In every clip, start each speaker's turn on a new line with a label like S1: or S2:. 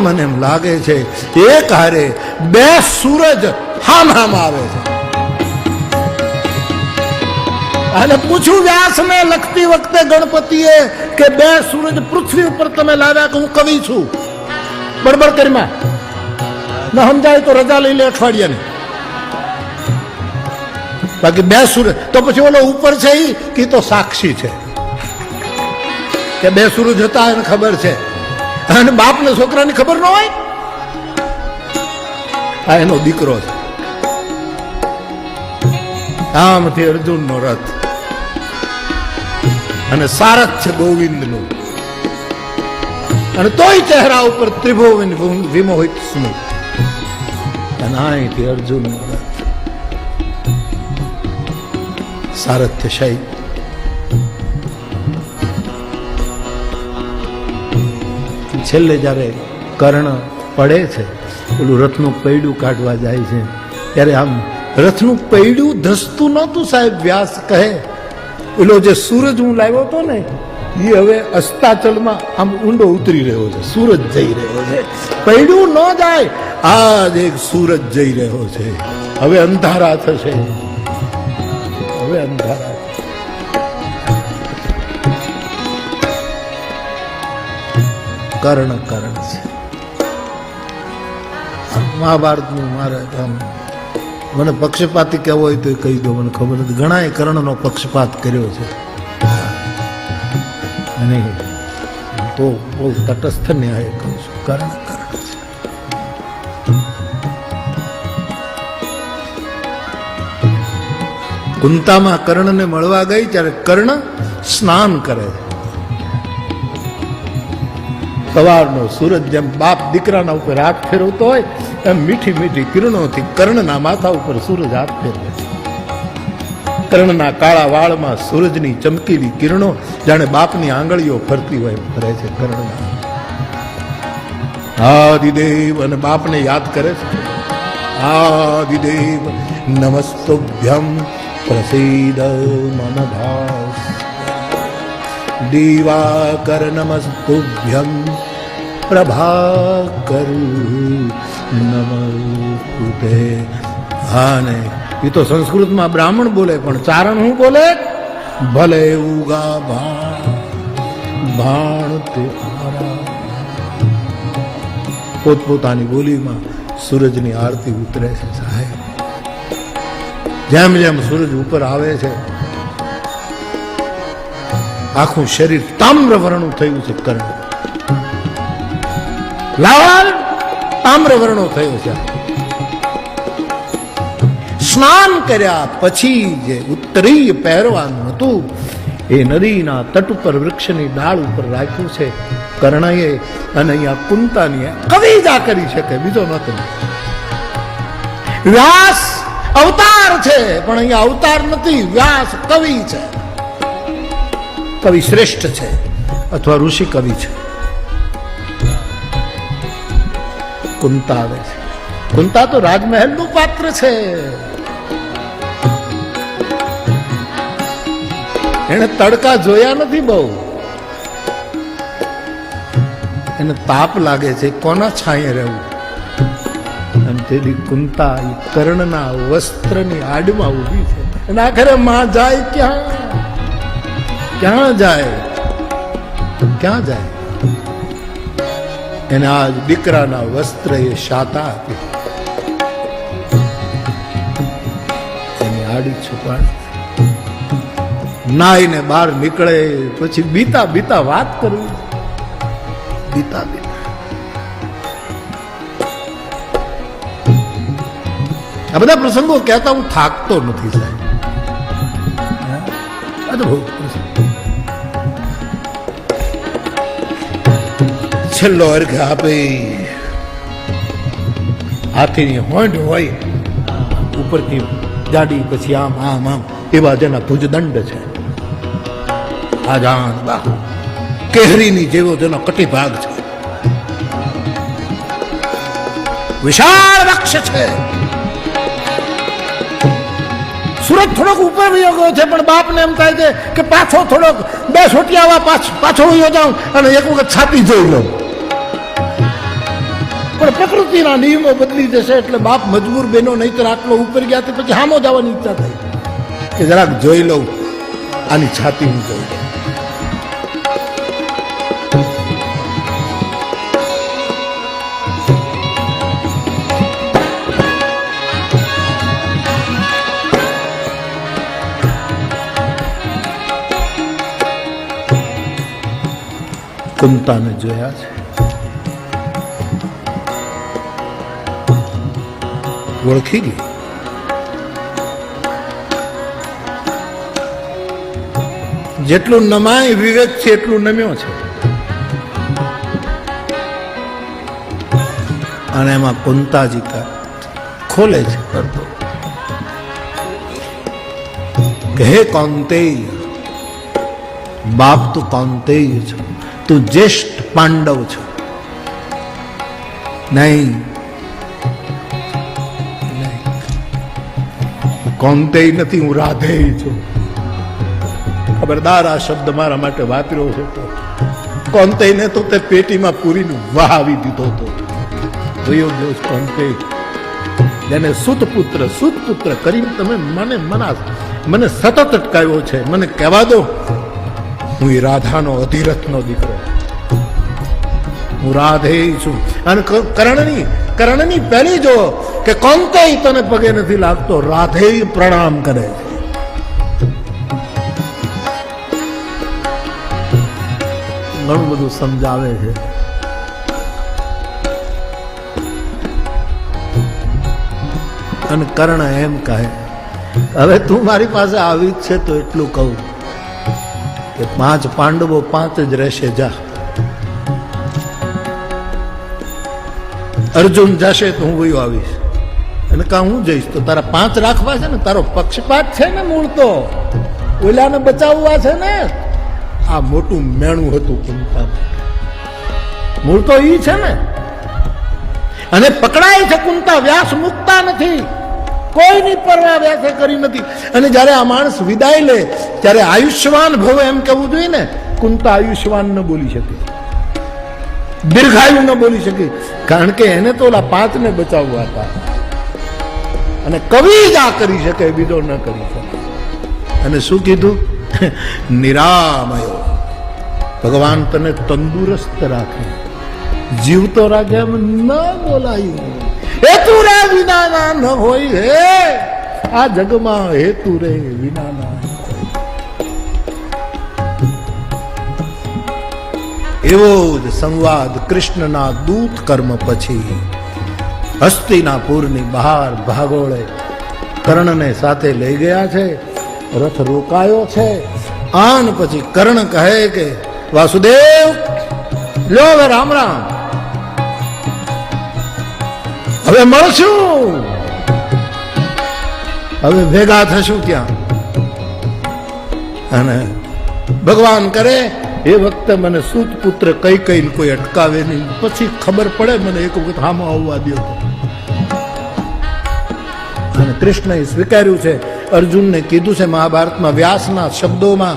S1: મને એમ લાગે છે એક હારે બે સૂરજ હામ હામ આવે છે. અને પૂછ્યું વ્યાસને લખતી વખતે ગણપતિએ કે બે સૂરજ પૃથ્વી ઉપર તમે લાવ્યા કે હું કવિ છું? બડબડ કરીમાં ન સમજાય તો રજા લઈ લે અઠવાડિયાની. બાકી બે સૂરજ, તો પછી ઓલો ઉપર છે એ કે તો સાક્ષી છે. કે બે સૂરજ હતા એને ખબર છે. અને બાપને છોકરાની ખબર ન હોય? આ એનો દીકરો છે. આમથી અર્જુનનો રથ. અને સારથ છે ગોવિંદનું. અને તોય ચહેરા ઉપર ત્રિભુવન વિમોહિત સ્મિત અને અહીંથી અર્જુનનો રથ. સારથ્ય શૈ છેલ્લે જ્યારે કર્ણ પડે છે, ઓલું રથનું પૈડું કાઢવા જાય છે, ત્યારે આમ રથનું પૈડું ધસતું નહોતું સાહેબ, વ્યાસ કહે. ઓલો જે સૂરજ હું લાવ્યો હતો ને, એ હવે અસ્તાચલમાં આમ ઊંડો ઉતરી રહ્યો છે, સૂરજ જઈ રહ્યો છે. પૈડું ન જાય, આજ એક સૂરજ જઈ રહ્યો છે. હવે અંધારા થશે. હવે અંધારા કર્ણ કર્ણ છે. મહાભારતનું મારે મને પક્ષપાતી કહેવો હોય તો કહી દો, મને ખબર નથી. ઘણાએ કર્ણનો પક્ષપાત કર્યો છે. અને તો બહુ તટસ્થ ન્યાય કહું છું. કર્ણ કર્ણ છે. કુંતામાં કર્ણને મળવા ગઈ, ત્યારે કર્ણ સ્નાન કરે સવારનો સૂરજ જેમ બાપ દીકરાના ઉપર હાથ ફેરવતો હોય, એમ મીઠી મીઠી કિરણોથી કર્ણના માથા ઉપર સૂરજ હાથ ફેરવે કર્ણના કાળા વાળમાં સૂરજની ચમકીલી કિરણો જાણે બાપની આંગળીઓ ફરતી હોય ફરે છે કર્ણના. આદિદેવ અને બાપને યાદ કરે છે? આદિદેવ નમસ્તુભ્યમ પ્રસીદ મમ ભાસ પ્રભાકર નમસ્તુતે હા ને એ તો સંસ્કૃતમાં બ્રાહ્મણ બોલે પણ ચારણ શું બોલે ભલે ઉગા ભાણ ભાણ તે પોતપોતાની બોલીમાં સૂરજની આરતી ઉતરે છે, સાહેબ. જેમ જેમ સૂરજ ઉપર આવે છે આખું શરીર તામ્ર થયું છે કર્ણ. લાલ તામ્ર થયો છે. સ્નાન કર્યા પછી જે ઉત્તરીય પહેરવાનું હતું, એ નદીના તટ ઉપર વૃક્ષની ડાળ ઉપર રાખ્યું છે. કર્ણએ અને અહીંયા કુંતાની કવિજા કરી શકે બીજો નથી વ્યાસ અવતાર છે, પણ અહીંયા અવતાર નથી, વ્યાસ કવિ છે. કવિ શ્રેષ્ઠ છે અથવા ઋષિ કવિ છે. કુંતા આવે છે. કુંતા તો રાજમહેલનું પાત્ર છે. એને તડકા જોયા નથી બહુ. એને તાપ લાગે છે, કોના છાંયે રહેવું? અને તેની કુંતા કર્ણના વસ્ત્રની આડમાં ઊભી છે. અને આખરે માં જાય ક્યાં? ક્યાં જાય? ક્યાં જાય? એને આજ દીકરાના વસ્ત્ર એ શાતા આપી. એની આડી છુપાડી. નાઈને બહાર નીકળે, પછી બીતા બીતા વાત કરવી બીતા બીતા. આ બધા પ્રસંગો કહેતા હું થાકતો નથી સાહેબ. બહુ પ્રસંગ. છેલ્લો અર્ઘ આપે. હાથીની હોંડ હોય, ઉપરથી જાડી પછી આમ આમ આમ, એવા જેના ભુજદંડ છે. આજાન બાહુ કેહરીની જેવો જેનો કટી ભાગ છે. વિશાળ વક્ષ છે. સુરત થોડોક ઉપર વયો ગયો છે, પણ બાપને એમ થાય છે કે પાછો થોડોક બે સોટિયાવા પાછો વયો જાઉં અને એક વખત છાતી જોઈ લઉં. પણ પ્રકૃતિના નિયમો બદલી જશે એટલે બાપ મજબૂર બેનો નહીતર આટલો ઉપર ગયા તે પછી હામો જવાની ઈચ્છા થઈ કે જરાક જોઈ લઉં, આની છાતી હું જોઈ લઉં. કુંતાને જોયા છે? ઓળખી ગઈ. જેટલું નમાય વિવેક છે એટલું નમ્યો છે. અને એમાં કુંતાજી ખોલે છે કરતો. હે કૌંતેય, બાપ તું કૌંતેય છો. તું જ્યેષ્ઠ પાંડવ છો. નહીં કૌંતેય નથી, હું રાધેય છું. ખબરદાર આ શબ્દ મારા માટે વાપર્યો છે તો કોંતેયને તો તે પેટીમાં પૂરીને વહાવી દીધો હતો. જોયો ગયો કોંતે જેને સુતપુત્ર સુતપુત્ર કરીને તમે મને મના મને સતત અટકાવ્યો છે. મને કહેવા દો, હું એ રાધાનો અધિરથનો દીકરો. હું રાધે છું. અને કર્ણની કર્ણની પહેલી જો કે કોંતે તને પગે નથી લાગતો, રાધે પ્રણામ કરે. ઘણું બધું સમજાવે છે. અને કર્ણ એમ કહે, હવે તું મારી પાસે આવી જ છે તો એટલું કહું કે પાંચ પાંડવો પાંચ જ રહેશે, જા. અર્જુન જશે તો હું વયો આવીશ. અને કા હું જઈશ? તો તારા પાંચ રાખવા છે ને, તારો પક્ષપાત છે ને મૂળ તો. ઓલાને બચાવવા છે ને. આ મોટું મેણું હતું કુંતા. મૂળ તો ઈ છે ને. અને પકડાય છે કુંતા, વ્યાસ મુકતા નથી. કોઈની પરવા વ્યાસે કરી નથી. અને જ્યારે આ માણસ વિદાય લે, ત્યારે આયુષ્યવાન ભવ એમ કહેવું જોઈએ ને, કુંતા આયુષ્યવાન ન બોલી શકે. દીર્ઘાયુ ન બોલી શકી. કારણ કે એને તો ઓલા પાંચને બચાવવા હતા. અને કવિ જ આ કરી શકે બીજો ન કરી શકે. અને શું કીધું? નિરામયો. ભગવાન તને તંદુરસ્ત રાખે. જીવતો રાખે એમ ન બોલાયું હેતુ રે વિનાના ન હોય હે. આ જગમાં હેતુ રે વિનાના. એવો જ સંવાદ કૃષ્ણના દૂત કર્મ પછી. હસ્તિનાપુરની બહાર ભાગોળે કર્ણને સાથે લઈ ગયા છે, રથ રોકાયો છે. આન પછી કર્ણ કહે કે, વાસુદેવ, લો હવે રામ રામ. હવે મળશું. હવે ભેગા થશું ત્યાં. અને ભગવાન કરે, એ વખતે મને સૂત પુત્ર કઈ કઈ કોઈ અટકાવે નહીં. પછી ખબર પડે મને એક વખત હામાં આવવા દો અને કૃષ્ણએ સ્વીકાર્યું છે, અર્જુનને કીધું છે મહાભારતમાં વ્યાસના શબ્દોમાં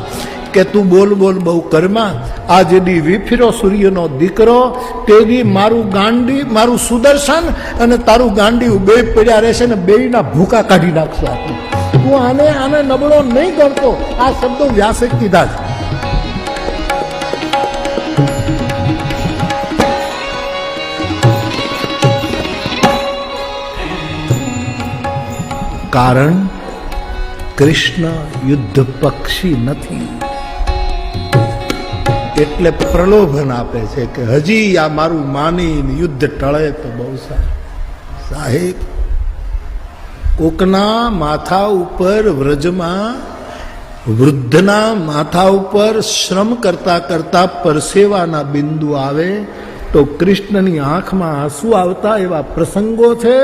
S1: કે તું બોલ બોલ બહુ કરમાં, આ જેદી વિફિરો સૂર્યનો દીકરો તેદી મારું ગાંડી, મારું સુદર્શન અને તારું ગાંડી બે પડ્યા રહેશે ને બેયના ભૂકા કાઢી નાખશે તું આને આને નબળો નહીં ગણતો. આ શબ્દો વ્યાસે કીધા છે. કારણ કૃષ્ણ યુદ્ધ પક્ષી નથી. એટલે પ્રલોભન આપે છે કે હજી આ મારું માની યુદ્ધ ટળે તો બહુ સારું. સાહેબ, કોકના માથા ઉપર વ્રજમાં, વૃદ્ધના માથા ઉપર શ્રમ કરતા કરતા પરસેવાના બિંદુ આવે તો કૃષ્ણની આંખમાં આંસુ આવતા એવા પ્રસંગો છે.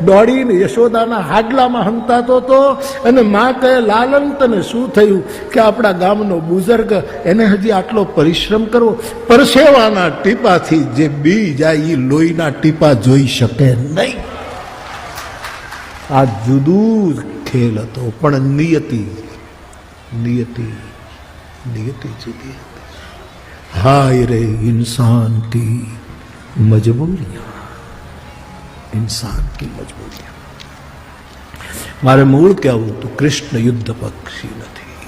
S1: દોડીને યશોદાના હાડલામાં હંતાતો તો અને માં કહે, લાલન, તને શું થયું કે આપણા ગામનો બુઝર્ગ એને હજી આટલો પરિશ્રમ કરવો? પરસેવાના ટીપાથી જે બી જાય એ લોહીના ટીપા જોઈ શકે નહીં. આ જુદું ખેલ હતો, પણ નિયતિ નિયતિ નિયતિ જુદી હતી હાય રે ઇન્સાન કી મજબૂરિયા इंसान की मजबूरी મારે મૂળ કહેવું તો કૃષ્ણ યુદ્ધ પક્ષી નથી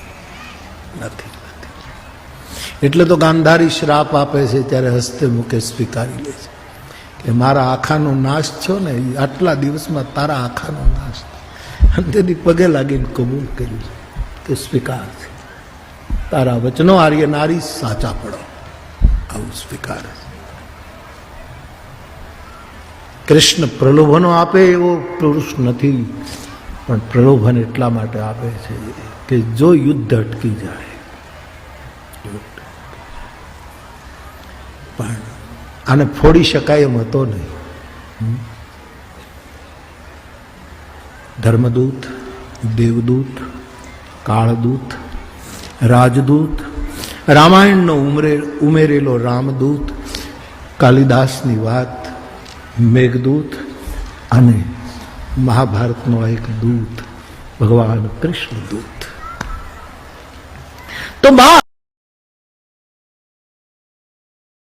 S1: નથી નથી એટલે તો ગાંધારી શ્રાપ આપે છે ત્યારે હસ્તે મુકે સ્વીકારી લે છે કે મારા આખાનો નાશ થયો ને એ આટલા દિવસમાં તારા આખાનો નાશ થયો. અને તેથી પગે લાગીને કબૂલ કર્યું છે કે સ્વીકાર છે તારા વચનો આર્ય નારી સાચા પડો સ્વીકાર કૃષ્ણ પ્રલોભનો આપે એવો પુરુષ નથી, પણ પ્રલોભન એટલા માટે આપે છે કે જો યુદ્ધ અટકી જાય. પણ આને ફોડી શકાય એમ હતો નહીં. ધર્મદૂત, દેવદૂત, કાળદૂત, રાજદૂત રામાયણનો ઉમરે, ઉમેરેલો રામદૂત, કાલિદાસની વાત, મેઘદૂત અને મહાભારતનો એક દૂત, ભગવાન કૃષ્ણ દૂત તો બા